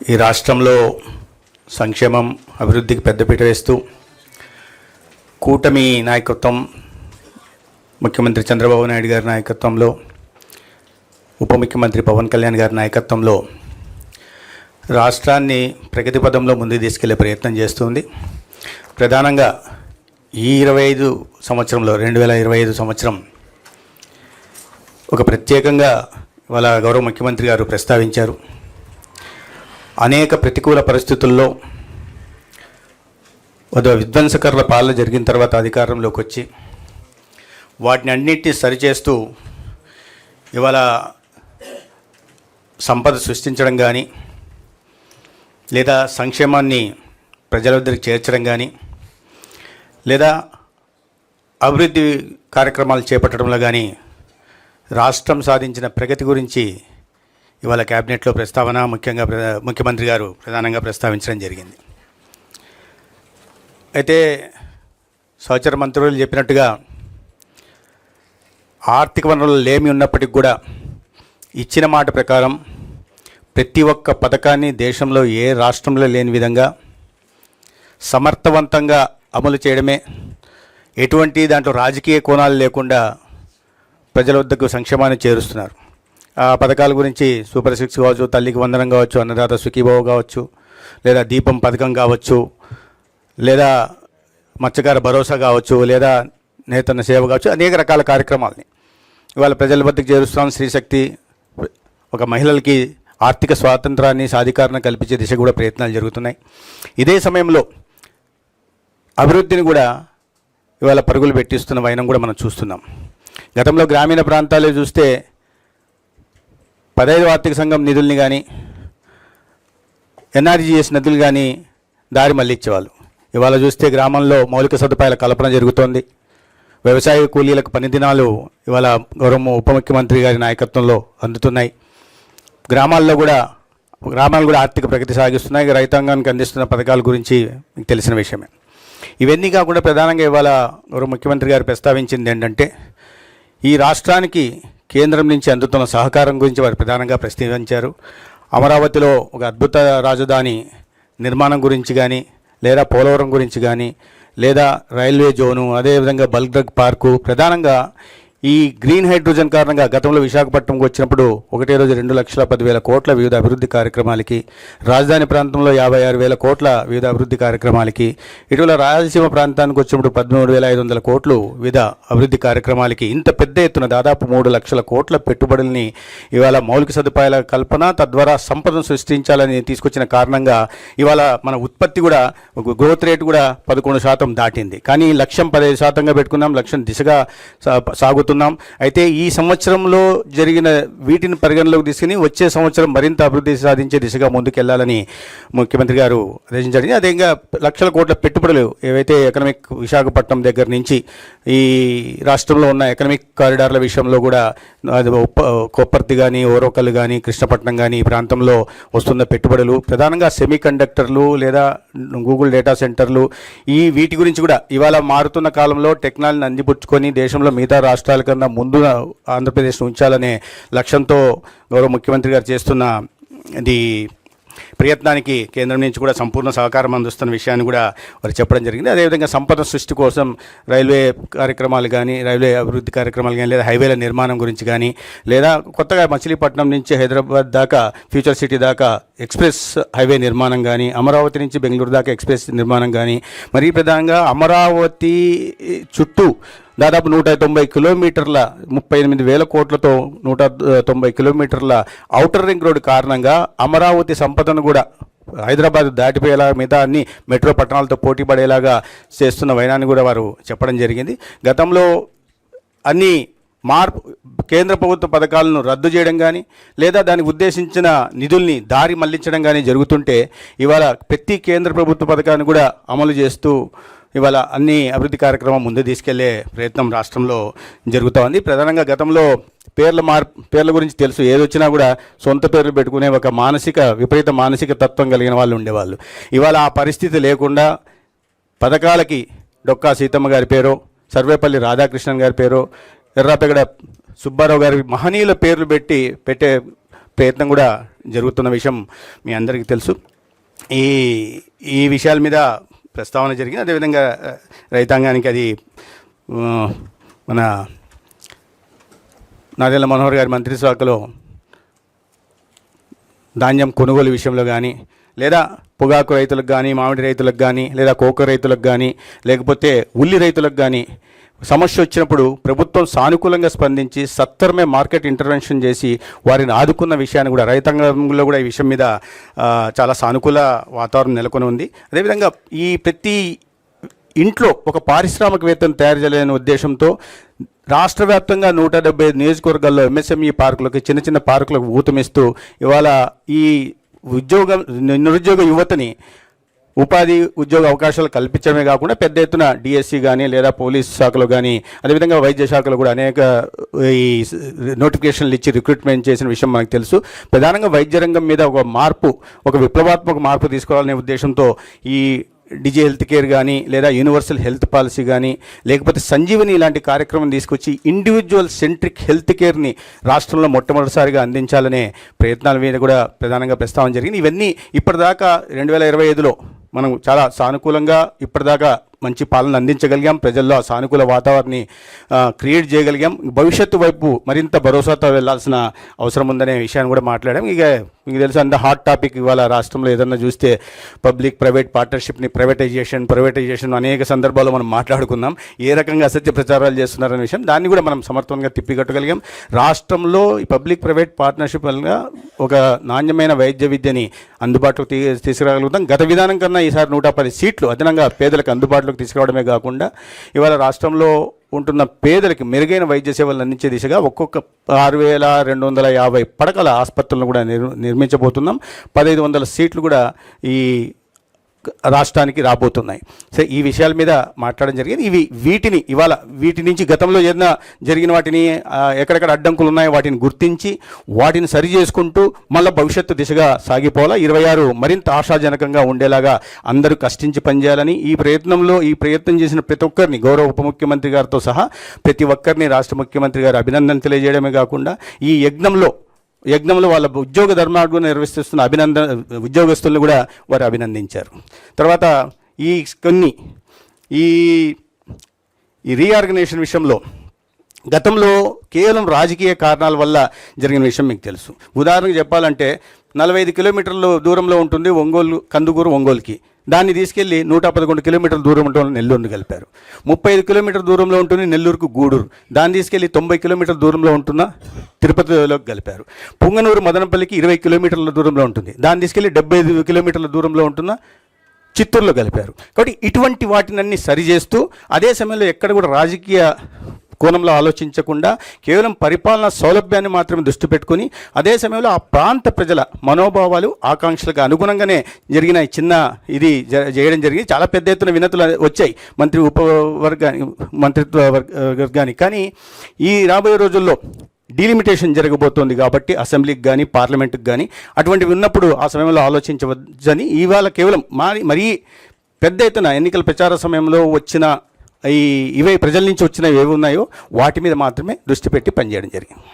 ఈ రాష్ట్రంలో సంక్షేమం అభివృద్ధికి పెద్దపీట వేస్తూ కూటమి నాయకత్వం ముఖ్యమంత్రి చంద్రబాబు నాయుడు గారి నాయకత్వంలో ఉప ముఖ్యమంత్రి పవన్ కళ్యాణ్ గారి నాయకత్వంలో రాష్ట్రాన్ని ప్రగతి పదంలో ముందుకు తీసుకెళ్ళే ప్రయత్నం చేస్తుంది. ప్రధానంగా ఈ ఇరవై ఐదు సంవత్సరంలో రెండు వేల ఇరవై ఐదు సంవత్సరం ఒక ప్రత్యేకంగా వాళ్ళ గౌరవ ముఖ్యమంత్రి గారు ప్రస్తావించారు. అనేక ప్రతికూల పరిస్థితుల్లో అదో విధ్వంసకరుల పాలన జరిగిన తర్వాత అధికారంలోకి వచ్చి వాటిని అన్నింటినీ సరిచేస్తూ ఇవాళ సంపద సృష్టించడం కానీ లేదా సంక్షేమాన్ని ప్రజల వద్దకు చేర్చడం కానీ లేదా అభివృద్ధి కార్యక్రమాలు చేపట్టడంలో కానీ రాష్ట్రం సాధించిన ప్రగతి గురించి ఇవాళ క్యాబినెట్లో ప్రస్తావన ముఖ్యంగా ప్ర- ముఖ్యమంత్రి గారు ప్రధానంగా ప్రస్తావించడం జరిగింది. అయితే సహచర మంత్రులు చెప్పినట్టుగా ఆర్థిక వనరులు లేమి ఉన్నప్పటికి కూడా ఇచ్చిన మాట ప్రకారం ప్రతి ఒక్క పథకాన్ని దేశంలో ఏ రాష్ట్రంలో లేని విధంగా సమర్థవంతంగా అమలు చేయడమే ఎటువంటి దాంట్లో రాజకీయ కోణాలు లేకుండా ప్రజల వద్దకు సంక్షేమాన్ని చేరుస్తున్నారు. పథకాల గురించి సూపర్ సిక్స్ కావచ్చు తల్లికి వందనం కావచ్చు అన్నదాత సుఖీభావ కావచ్చు లేదా దీపం పథకం కావచ్చు లేదా మత్స్యకార భరోసా కావచ్చు లేదా నేతన్న సేవ కావచ్చు అనేక రకాల కార్యక్రమాలని. ఇవాళ ప్రజల వద్దకు చేరుస్తాం స్త్రీశక్తి ఒక మహిళలకి ఆర్థిక స్వాతంత్రాన్ని సాధికారణ కల్పించే దిశ కూడా ప్రయత్నాలు జరుగుతున్నాయి. ఇదే సమయంలో అభివృద్ధిని కూడా ఇవాళ పరుగులు పెట్టిస్తున్న వైనం కూడా మనం చూస్తున్నాం. గతంలో గ్రామీణ ప్రాంతాలు చూస్తే పదహైదు ఆర్థిక సంఘం నిధుల్ని కానీ ఎన్ఆర్జీఎస్ నిధులు కానీ దారి మళ్ళించేవాళ్ళు ఇవాళ చూస్తే గ్రామంలో మౌలిక సదుపాయాల కల్పన జరుగుతోంది. వ్యవసాయ కూలీలకు పని దినాలు ఇవాళ గౌరవ ఉప ముఖ్యమంత్రి గారి నాయకత్వంలో అందుతున్నాయి. గ్రామాల్లో కూడా గ్రామాలు కూడా ఆర్థిక ప్రగతి సాగిస్తున్నాయి. రైతాంగానికి అందిస్తున్న పథకాల గురించి మీకు తెలిసిన విషయమే. ఇవన్నీ కాకుండా ప్రధానంగా ఇవాళ గౌరవ ముఖ్యమంత్రి గారు ప్రస్తావించింది ఏంటంటే ఈ రాష్ట్రానికి కేంద్రం నుంచి అందుతున్న సహకారం గురించి వారు ప్రధానంగా ప్రశ్నించారు. అమరావతిలో ఒక అద్భుత రాజధాని నిర్మాణం గురించి కానీ లేదా పోలవరం గురించి కానీ లేదా రైల్వే జోను అదేవిధంగా బల్క్ డ్రగ్ పార్కు ప్రధానంగా ఈ గ్రీన్ హైడ్రోజన్ కారణంగా గతంలో విశాఖపట్నంకి వచ్చినప్పుడు ఒకటే రోజు రెండు లక్షల పదివేల కోట్ల వివిధ అభివృద్ధి కార్యక్రమాలకి రాజధాని ప్రాంతంలో యాభై ఆరు వేల కోట్ల వివిధ అభివృద్ధి కార్యక్రమాలకి ఇటీవల రాయలసీమ ప్రాంతానికి వచ్చినప్పుడు పదమూడు వేల ఐదు వందల కోట్లు వివిధ అభివృద్ధి కార్యక్రమాలకి ఇంత పెద్ద ఎత్తున దాదాపు మూడు లక్షల కోట్ల పెట్టుబడుల్ని ఇవాళ మౌలిక సదుపాయాల కల్పన తద్వారా సంపదను సృష్టించాలని తీసుకొచ్చిన కారణంగా ఇవాళ మన ఉత్పత్తి కూడా గ్రోత్ రేట్ కూడా పదకొండు శాతం దాటింది. కానీ లక్ష్యం పదహైదు శాతంగా పెట్టుకున్నాం లక్ష్యం దిశగా సా- చేస్తున్నాం. అయితే ఈ సంవత్సరంలో జరిగిన వీటిని పరిగణలోకి తీసుకుని వచ్చే సంవత్సరం మరింత అభివృద్ధి సాధించే దిశగా ముందుకెళ్ళాలని ముఖ్యమంత్రి గారు ఆదేశించారు అదేవిధంగా లక్షల కోట్ల పెట్టుబడులు ఏవైతే ఎకనామిక్ విశాఖపట్నం దగ్గర నుంచి ఈ రాష్ట్రంలో ఉన్న ఎకనామిక్ కారిడార్ల విషయంలో కూడా అది ఉప్ప- కొప్పర్తి కానీ ఓరోకల్ కానీ కృష్ణపట్నం కానీ ఈ ప్రాంతంలో వస్తున్న పెట్టుబడులు ప్రధానంగా సెమీ కండక్టర్లు లేదా గూగుల్ డేటా సెంటర్లు ఈ వీటి గురించి కూడా ఇవాళ మారుతున్న కాలంలో టెక్నాలజీని అందిపుచ్చుకొని దేశంలో మిగతా రాష్ట్రాలు కన్నా ముందు ఆంధ్రప్రదేశ్ ఉంచాలనే లక్ష్యంతో గౌరవ ముఖ్యమంత్రి గారు చేస్తున్న ఇది ప్రయత్నానికి కేంద్రం నుంచి కూడా సంపూర్ణ సహకారం అందిస్తున్న విషయాన్ని కూడా వారు చెప్పడం జరిగింది. అదేవిధంగా సంపద సృష్టి కోసం రైల్వే కార్యక్రమాలు కానీ రైల్వే అభివృద్ధి కార్యక్రమాలు కానీ లేదా హైవేల నిర్మాణం గురించి కానీ లేదా కొత్తగా మచిలీపట్నం నుంచి హైదరాబాద్ దాకా ఫ్యూచర్ సిటీ దాకా ఎక్స్ప్రెస్ హైవే నిర్మాణం కానీ అమరావతి నుంచి బెంగళూరు దాకా ఎక్స్ప్రెస్ నిర్మాణం కానీ మరీ ప్రధానంగా అమరావతి చుట్టూ దాదాపు నూట తొంభై కిలోమీటర్ల ముప్పై ఎనిమిది వేల కోట్లతో నూట తొంభై కిలోమీటర్ల ఔటర్ రింగ్ రోడ్ కారణంగా అమరావతి సంపదను కూడా హైదరాబాద్ దాటిపోయేలా మిగతా అన్ని మెట్రో పట్టణాలతో పోటీ పడేలాగా చేస్తున్న వైనాన్ని కూడా వారు చెప్పడం జరిగింది. గతంలో అన్ని మార్పు కేంద్ర ప్రభుత్వ పథకాలను రద్దు చేయడం కానీ లేదా దానికి ఉద్దేశించిన నిధుల్ని దారి మళ్ళించడం కానీ జరుగుతుంటే ఇవాళ ప్రతి కేంద్ర ప్రభుత్వ పథకాన్ని కూడా అమలు చేస్తూ ఇవాళ అన్ని అభివృద్ధి కార్యక్రమం ముందు తీసుకెళ్ళే ప్రయత్నం రాష్ట్రంలో జరుగుతూ ఉంది. ప్రధానంగా గతంలో పేర్ల మార్ పేర్ల గురించి తెలుసు. ఏదొచ్చినా కూడా సొంత పేర్లు పెట్టుకునే ఒక మానసిక విపరీత మానసిక తత్వం కలిగిన వాళ్ళు ఉండేవాళ్ళు. ఇవాళ ఆ పరిస్థితి లేకుండా పథకాలకి డొక్కా సీతమ్మ గారి పేరు సర్వేపల్లి రాధాకృష్ణన్ గారి పేరు ఎర్రాపెగడ సుబ్బారావు గారి మహనీయుల పేర్లు పెట్టి పెట్టే ప్రయత్నం కూడా జరుగుతున్న విషయం మీ అందరికీ తెలుసు. ఈ ఈ విషయాల మీద ప్రస్తావన జరిగింది. అదేవిధంగా రైతాంగానికి అది మన నాదెళ్ళ మనోహర్ గారి మంత్రిశాఖలో ధాన్యం కొనుగోలు విషయంలో కానీ లేదా పొగాకు రైతులకు కానీ మామిడి రైతులకు కానీ లేదా కోక రైతులకు కానీ లేకపోతే ఉల్లి రైతులకు కానీ సమస్య వచ్చినప్పుడు ప్రభుత్వం సానుకూలంగా స్పందించి సత్తరమే మార్కెట్ ఇంటర్వెన్షన్ చేసి వారిని ఆదుకున్న విషయాన్ని కూడా రైతాంగంలో కూడా ఈ విషయం మీద చాలా సానుకూల వాతావరణం నెలకొని ఉంది. అదేవిధంగా ఈ ప్రతి ఇంట్లో ఒక పారిశ్రామికవేత్తను తయారు చేయలేని ఉద్దేశంతో రాష్ట్ర వ్యాప్తంగా నూట డెబ్బై నియోజకవర్గాల్లో ఎంఎస్ఎంఈ పార్కులకు చిన్న చిన్న పార్కులకు ఊతమిస్తూ ఇవాళ ఈ ఉద్యోగం నిరుద్యోగ యువతని ఉపాధి ఉద్యోగ అవకాశాలు కల్పించడమే కాకుండా పెద్ద ఎత్తున డిఎస్సి కానీ లేదా పోలీస్ శాఖలో కానీ అదేవిధంగా వైద్య శాఖలో కూడా అనేక ఈ నోటిఫికేషన్లు ఇచ్చి రిక్రూట్మెంట్ చేసిన విషయం మనకు తెలుసు. ప్రధానంగా వైద్య రంగం మీద ఒక మార్పు ఒక విప్లవాత్మక మార్పు తీసుకోవాలనే ఉద్దేశంతో ఈ డిజి హెల్త్ కేర్ కానీ లేదా యూనివర్సల్ హెల్త్ పాలసీ కానీ లేకపోతే సంజీవని ఇలాంటి కార్యక్రమం తీసుకొచ్చి ఇండివిజువల్ సెంట్రిక్ హెల్త్ కేర్ని రాష్ట్రంలో మొట్టమొదటిసారిగా అందించాలనే ప్రయత్నాల మీద కూడా ప్రధానంగా ప్రస్తావన జరిగింది. ఇవన్నీ ఇప్పటిదాకా రెండు వేల ఇరవై ఐదులో మనం చాలా సానుకూలంగా ఇప్పటిదాకా మంచి పాలన అందించగలిగాం. ప్రజల్లో ఆ సానుకూల వాతావరణాన్ని క్రియేట్ చేయగలిగాం. భవిష్యత్తు వైపు మరింత భరోసాతో వెళ్ళాల్సిన అవసరం ఉందనే విషయాన్ని కూడా మాట్లాడాం. ఇక మీకు తెలుసు అంత హాట్ టాపిక్ ఇవాళ రాష్ట్రంలో ఏదన్నా చూస్తే పబ్లిక్ ప్రైవేట్ పార్ట్నర్షిప్ని ప్రైవేటైజేషన్ ప్రైవేటైజేషన్ అనేక సందర్భాల్లో మనం మాట్లాడుకుందాం ఏ రకంగా అసత్య ప్రచారాలు చేస్తున్నారనే విషయం దాన్ని కూడా మనం సమర్థవంగా తిప్పికట్టగలిగాం. రాష్ట్రంలో ఈ పబ్లిక్ ప్రైవేట్ పార్ట్నర్షిప్ వల్ల ఒక నాణ్యమైన వైద్య విద్యని అందుబాటులోకి తీ తీసుకురాగలుగుతాం. గత విధానం కన్నా ఈసారి నూట పది సీట్లు అదనంగా పేదలకు అందుబాటులో అందుబాటులోకి తీసుకురావడమే కాకుండా ఇవాళ రాష్ట్రంలో ఉంటున్న పేదలకి మెరుగైన వైద్య సేవలు అందించే దిశగా ఒక్కొక్క ఆరు వేల రెండు వందల యాభై పడకల ఆసుపత్రులను కూడా నిర్ నిర్మించబోతున్నాం. పదహైదు వందల సీట్లు కూడా ఈ రాష్ట్రానికి రాబోతున్నాయి. సో ఈ విషయాల మీద మాట్లాడడం జరిగింది. ఇవి వీటిని ఇవాళ వీటి నుంచి గతంలో ఏదైనా జరిగిన వాటిని ఎక్కడెక్కడ అడ్డంకులు ఉన్నాయో వాటిని గుర్తించి వాటిని సరి చేసుకుంటూ మళ్ళీ భవిష్యత్తు దిశగా సాగిపోవాలా? ఇరవై ఆరు మరింత ఆశాజనకంగా ఉండేలాగా అందరూ కష్టించి పనిచేయాలని ఈ ప్రయత్నంలో ఈ ప్రయత్నం చేసిన ప్రతి ఒక్కరిని గౌరవ ఉప ముఖ్యమంత్రి గారితో సహా ప్రతి ఒక్కరిని రాష్ట్ర ముఖ్యమంత్రి గారు అభినందన తెలియజేయడమే కాకుండా ఈ యజ్ఞంలో యజ్ఞంలో వాళ్ళ ఉద్యోగ ధర్మాలు నిర్వహిస్తున్న అభినందన ఉద్యోగస్తులను కూడా వారు అభినందించారు. తర్వాత ఈ కొన్ని ఈ ఈ రీఆర్గనైజేషన్ విషయంలో గతంలో కేవలం రాజకీయ కారణాల వల్ల జరిగిన విషయం మీకు తెలుసు. ఉదాహరణకు చెప్పాలంటే నలభై ఐదు కిలోమీటర్ల దూరంలో ఉంటుంది ఒంగోలు కందుకూరు ఒంగోలుకి. దాన్ని తీసుకెళ్ళి నూట పదకొండు కిలోమీటర్ల దూరం ఉంటుంది నెల్లూరుని కలిపారు. ముప్పై ఐదు కిలోమీటర్ల దూరంలో ఉంటుంది నెల్లూరుకు గూడూరు. దాన్ని తీసుకెళ్ళి తొంభై కిలోమీటర్ల దూరంలో ఉంటున్న తిరుపతిలోకి కలిపారు. పుంగనూరు మదనపల్లికి ఇరవై కిలోమీటర్ల దూరంలో ఉంటుంది. దాన్ని తీసుకెళ్ళి డెబ్బై ఐదు కిలోమీటర్ల దూరంలో ఉంటున్న చిత్తూరులో కలిపారు. కాబట్టి ఇటువంటి వాటినన్నీ సరిచేస్తూ అదే సమయంలో ఎక్కడ కూడా రాజకీయ కోణంలో ఆలోచించకుండా కేవలం పరిపాలన సౌలభ్యాన్ని మాత్రమే దృష్టి పెట్టుకుని అదే సమయంలో ఆ ప్రాంత ప్రజల మనోభావాలు ఆకాంక్షలకు అనుగుణంగానే జరిగిన చిన్న ఇది జ- చేయడం జరిగింది. చాలా పెద్ద ఎత్తున వినతులు వచ్చాయి మంత్రి ఉపవర్గానికి మంత్రిత్వ వర్గానికి. కానీ ఈ రాబోయే రోజుల్లో డీలిమిటేషన్ జరగబోతోంది కాబట్టి అసెంబ్లీకి కానీ పార్లమెంట్కి కానీ అటువంటివి ఉన్నప్పుడు ఆ సమయంలో ఆలోచించవచ్చని ఇవాళ కేవలం మరి మరీ పెద్ద ఎత్తున ఎన్నికల ప్రచార సమయంలో వచ్చిన ఈ ఇవే ప్రజల నుంచి వచ్చినవి ఏవి ఉన్నాయో వాటి మీద మాత్రమే దృష్టి పెట్టి పనిచేయడం జరిగింది.